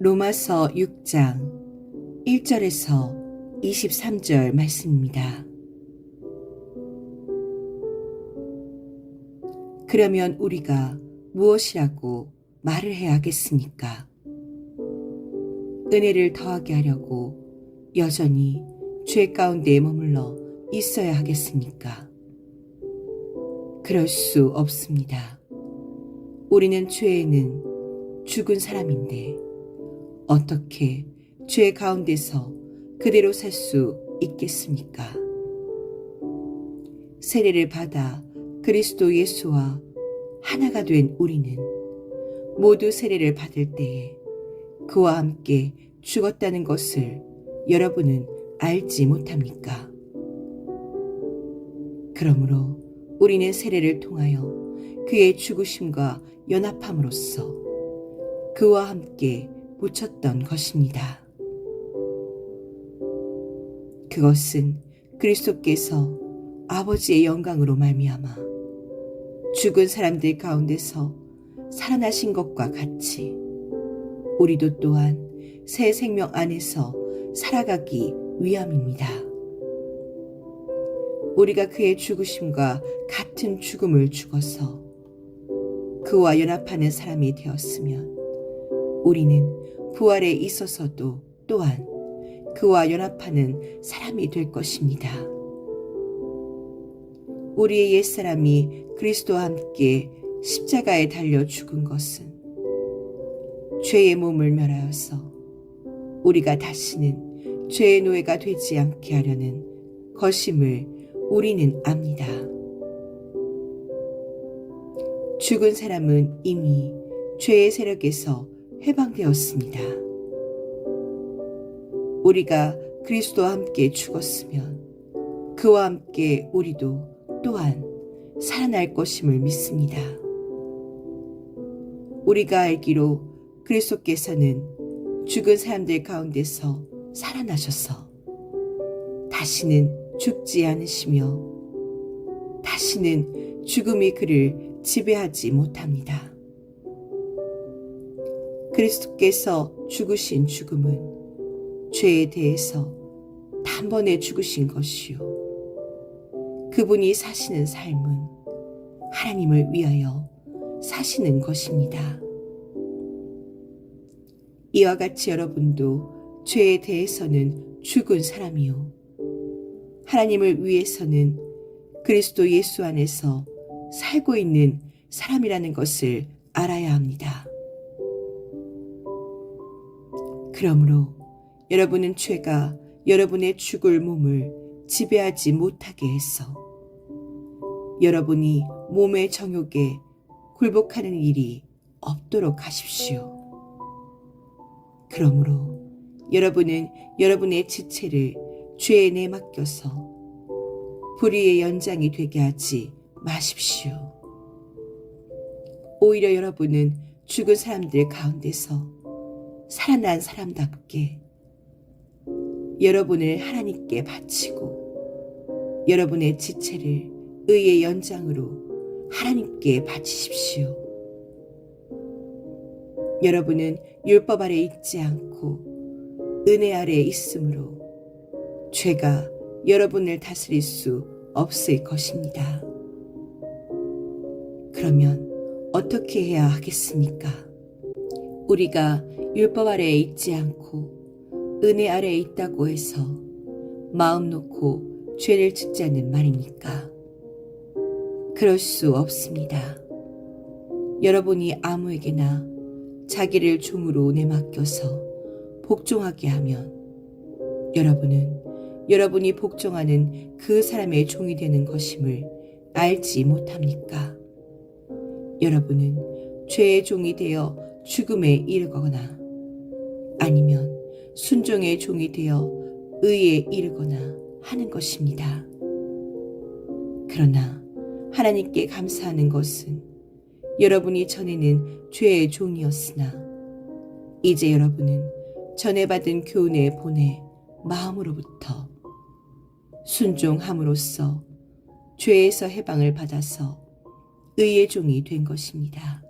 로마서 6장 1절에서 23절 말씀입니다. 그러면 우리가 무엇이라고 말을 해야 하겠습니까? 은혜를 더하게 하려고 여전히 죄 가운데 머물러 있어야 하겠습니까? 그럴 수 없습니다. 우리는 죄에는 죽은 사람인데 어떻게 죄 가운데서 그대로 살 수 있겠습니까? 세례를 받아 그리스도 예수와 하나가 된 우리는 모두 세례를 받을 때에 그와 함께 죽었다는 것을 여러분은 알지 못합니까? 그러므로 우리는 세례를 통하여 그의 죽으심과 연합함으로써 그와 함께 묻혔던 것입니다. 그것은 그리스도께서 아버지의 영광으로 말미암아 죽은 사람들 가운데서 살아나신 것과 같이 우리도 또한 새 생명 안에서 살아가기 위함입니다. 우리가 그의 죽으심과 같은 죽음을 죽어서 그와 연합하는 사람이 되었으면 우리는 부활에 있어서도 또한 그와 연합하는 사람이 될 것입니다. 우리의 옛사람이 그리스도와 함께 십자가에 달려 죽은 것은 죄의 몸을 멸하여서 우리가 다시는 죄의 노예가 되지 않게 하려는 것임을 우리는 압니다. 죽은 사람은 이미 죄의 세력에서 해방되었습니다. 우리가 그리스도와 함께 죽었으면 그와 함께 우리도 또한 살아날 것임을 믿습니다. 우리가 알기로 그리스도께서는 죽은 사람들 가운데서 살아나셔서 다시는 죽지 않으시며 다시는 죽음이 그를 지배하지 못합니다. 그리스도께서 죽으신 죽음은 죄에 대해서 단번에 죽으신 것이요. 그분이 사시는 삶은 하나님을 위하여 사시는 것입니다. 이와 같이 여러분도 죄에 대해서는 죽은 사람이요. 하나님을 위해서는 그리스도 예수 안에서 살고 있는 사람이라는 것을 알아야 합니다. 그러므로 여러분은 죄가 여러분의 죽을 몸을 지배하지 못하게 해서 여러분이 몸의 정욕에 굴복하는 일이 없도록 하십시오. 그러므로 여러분은 여러분의 지체를 죄에 내맡겨서 불의의 연장이 되게 하지 마십시오. 오히려 여러분은 죽은 사람들 가운데서 살아난 사람답게 여러분을 하나님께 바치고 여러분의 지체를 의의 연장으로 하나님께 바치십시오. 여러분은 율법 아래 있지 않고 은혜 아래 있으므로 죄가 여러분을 다스릴 수 없을 것입니다. 그러면 어떻게 해야 하겠습니까? 우리가 율법 아래에 있지 않고 은혜 아래에 있다고 해서 마음 놓고 죄를 짓자는 말입니까? 그럴 수 없습니다. 여러분이 아무에게나 자기를 종으로 내맡겨서 복종하게 하면 여러분은 여러분이 복종하는 그 사람의 종이 되는 것임을 알지 못합니까? 여러분은 죄의 종이 되어 죽음에 이르거나 순종의 종이 되어 의에 이르거나 하는 것입니다. 그러나 하나님께 감사하는 것은 여러분이 전에는 죄의 종이었으나 이제 여러분은 전에 받은 교훈의 본의 마음으로부터 순종함으로써 죄에서 해방을 받아서 의의 종이 된 것입니다.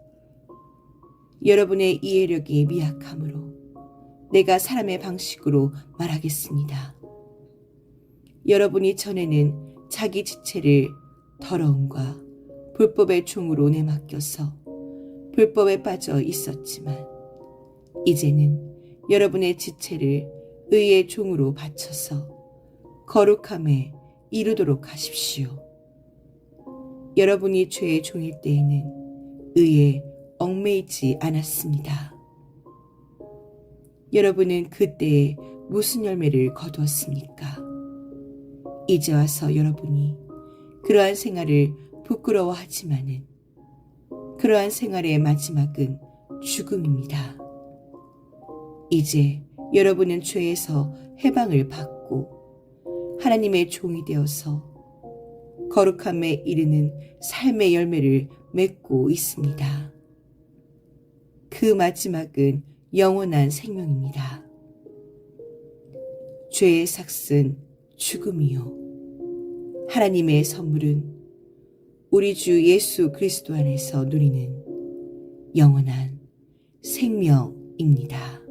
여러분의 이해력이 미약함으로 내가 사람의 방식으로 말하겠습니다. 여러분이 전에는 자기 지체를 더러움과 불법의 종으로 내맡겨서 불법에 빠져 있었지만 이제는 여러분의 지체를 의의 종으로 바쳐서 거룩함에 이르도록 하십시오. 여러분이 죄의 종일 때에는 의에 얽매이지 않았습니다. 여러분은 그때에 무슨 열매를 거두었습니까? 이제 와서 여러분이 그러한 생활을 부끄러워하지만은 그러한 생활의 마지막은 죽음입니다. 이제 여러분은 죄에서 해방을 받고 하나님의 종이 되어서 거룩함에 이르는 삶의 열매를 맺고 있습니다. 그 마지막은 영원한 생명입니다. 죄의 삭은 죽음이요. 하나님의 선물은 우리 주 예수 그리스도 안에서 누리는 영원한 생명입니다.